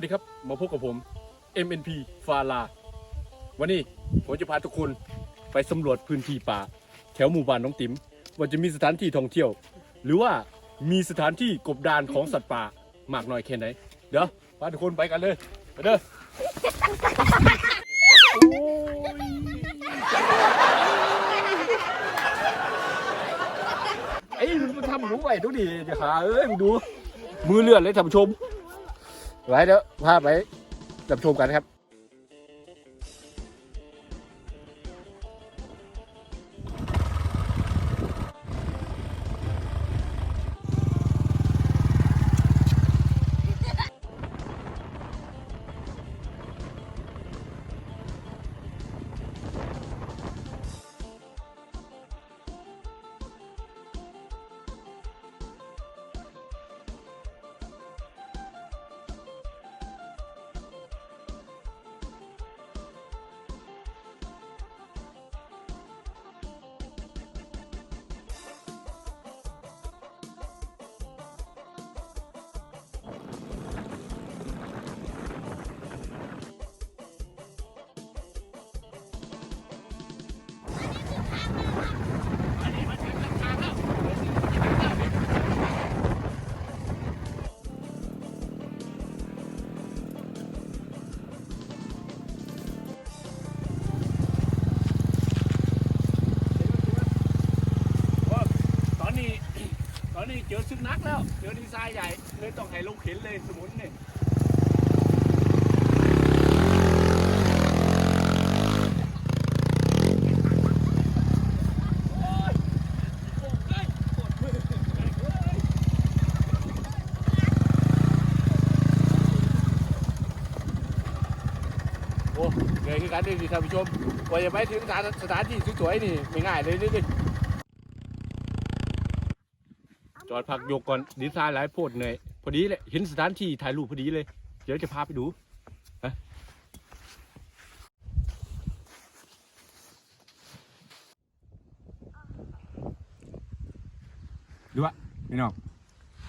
สวัสดีครับ มาพบกับผม MNP ฟาลา วันนี้ผมจะพาทุกคนไปสำรวจพื้นที่ป่า แถวหมู่บ้านน้องติ๋มว่าจะมีสถานที่ท่องเที่ยว หรือว่ามีสถานที่กบดานของสัตว์ป่ามากน้อยแค่ไหน เดี๋ยวพาทุกคนไปกันเลยไปเด้อโอ้ยไอ้ยมันทำหนูไหวดูดิจะหาเอ้ยมึงดู มือเลื่อนเลยท่านผู้ชม ไว้เดี๋ยวพาไปรับชมกันครับ เจอสุนัขแล้ว เจอดีไซน์ใหญ่ เลยต้องให้ลงเข็นเลยสมุนเนี่ยโอ้เหนื่อยคือกันดิท่านผู้ชมกว่าจะไปถึงสถานสถานที่สวยๆนี่ไม่ง่ายเลยนี่ดิ จอดพักยกก่อนดีไซน์หลายโพดเหนื่อยพอดีเลยเห็นสถานที่ถ่ายรูปพอดีเลย เดี๋ยวจะพาไปดูฮะดูอะพี่น้อง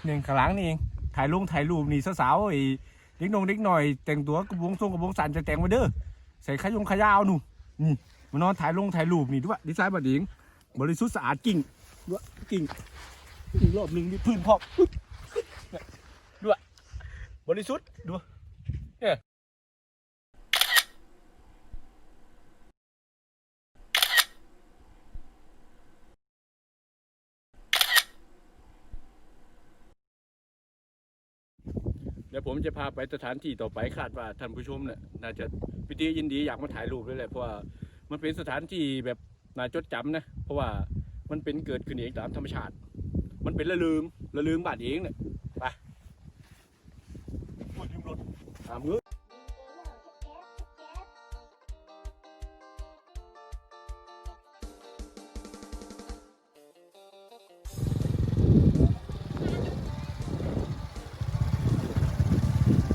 หนึ่งข้างหลังนี่เองถ่ายลงถ่ายรูปนี่สาวๆไอ้เด็กนงเด็กหน่อย แต่งตัวกระบวงทรงกระบวงสันจะแต่งมาเด้อใส่ขยงขยาวหนูนี่มานอนถ่ายลงถ่ายรูปนี่ด้วยดีไซน์บัดหญิงบริสุทธิ์สะอาดกิ่งด้วยกิ่ง อีกรอบหนึ่งนี่พื้นพอกอุ๊ยเนี่ยดูอะบริสุทธิ์ดูเนี่ยเดี๋ยวผมจะพาไปสถานที่ต่อไปคาดว่าท่านผู้ชมเนี่ยน่าจะพิธียินดีอยากมาถ่ายรูปด้วยแหละเพราะว่ามันเป็นสถานที่แบบน่าจดจำนะ เพราะว่ามันเป็นเกิดขึ้นเองตามธรรมชาติ มันเป็นละลืมละลืมบาดเองเนี่ยไปโอ้ยลืมรถตามมือ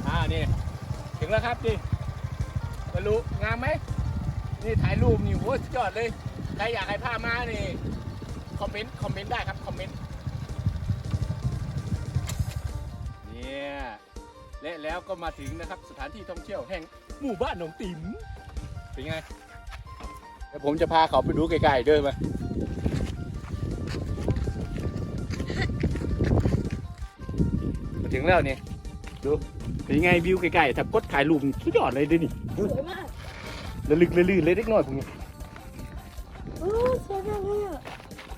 อ่านี่ถึงแล้วครับนี่บรรลุงามไหม นี่ถ่ายรูปนี่โหสุดยอดเลย ใครอยากให้พามานี่ คอมเมนต์ คอมเมนต์ได้ครับ คอมเมนต์ และแล้วก็มาถึงนะครับสถานที่ท่องเที่ยวแห่งหมู่บ้านหนองติ๋มเป็นไงเดี๋ยวผมจะพาเขาไปดูไกลๆเดินมามาถึงแล้วเนี่ยดูเป็นไงวิวไกลๆถ้ากดถ่ายรูปสุดยอดเลยดินี่สวยมากระลึกระลื่นเลยเล็กน้อยพวกนี้โอ้สวยมากเลยอะ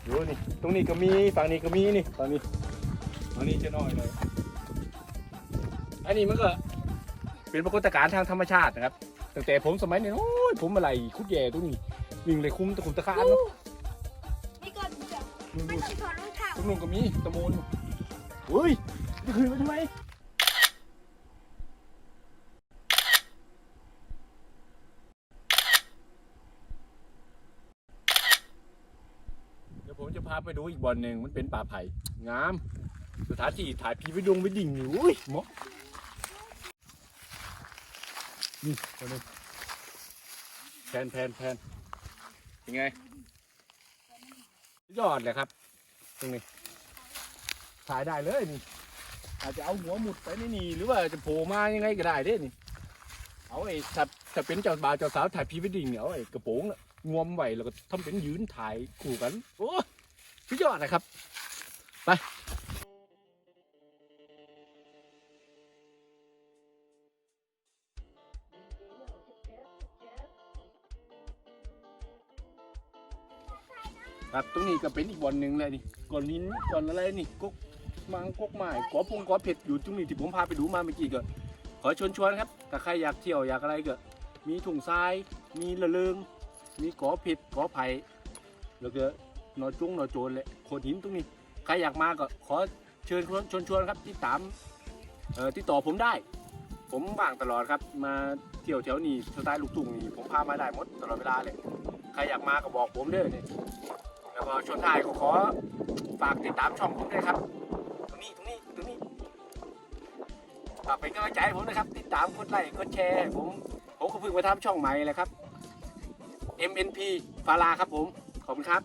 ดูนี่ตรงนี้ก็มีฝั่งนี้ก็มีนี่ฝั่งนี้ฝั่งนี้จะน้อยเลย อันนี้มันก็เป็นปรากฏการณ์ทางธรรมชาตินะครับ ตั้งแต่ผมสมัยนี้โอ้ยผมอะไรคุดแย่ตรงนี้วิ่งเลยคุ้มตะคุ่มตะคานเนาะนี่ก่อนเดี๋ยวดูไม่ดูต้องถอดรองเท้าตรงนู้นก็มีตะโมนเฮ้ยจะคืนมาทำไมเดี๋ยวผมจะพาไปดูอีกบอลหนึ่งมันเป็นป่าไผ่งามสถานที่ถ่ายพีวิดงวิดิ่งอยู่อุ้ยเหมาะ นี่ตัวนึงแพนแพนแพนยังไงสุดยอดเลยครับ ตรงนี้ถ่ายได้เลยนี่ อาจจะเอาหัวหมุดไปในนี่หรือว่าจะโผล่มายังไงก็ได้เด้นี่ เอาไอ้ถ้าถ้าเป็นเจ้าบ่าวเจ้าสาวถ่ายพรีเวดดิ้งเนี่ยเอาไอ้กระโปรงน่ะงวมไว้แล้วก็ทำเป็นยืนถ่ายคู่กัน โอ้สุดยอดนะครับ ไป ครับตรงนี้ก็เป็นอีกวันหนึ่งเลยนี่ก่อนลิ้นก่อนอะไรนี่กกมังกกไม้กอพงกอเผ็ดอยู่ตรงนี้ที่ผมพาไปดูมาเมื่อกี้ก็ขอชวนชวนครับถ้าใครอยากเที่ยวอยากอะไรก็มีถุงทราย มีระเลิงมีกอเผ็ดกอไผ่แล้วก็หนอจุ้งหนอโจรเลยโขดหินตรงนี้ใครอยากมาก็ขอเชิญชวนชวนครับติดตามเอ่อติดต่อผมได้ ผมว่างตลอดครับมาเที่ยวแถวนี้สไตล์ลูกทุ่งนี่ผมพามาได้หมดตลอดเวลาเลยใครอยากมาก็บอกผมเด้อเนี่ย ก็ชวนท้ายก็ขอฝากติดตามช่องผมด้วยครับ ตรงนี้ตรงนี้ตรงนี้ฝากเป็นกำลังใจให้ผมนะครับ ติดตามกดไลค์กดแชร์ ผมผมก็เพิ่งมาทำช่องใหม่เลยครับ MNP ฟาราครับผม ขอบคุณครับ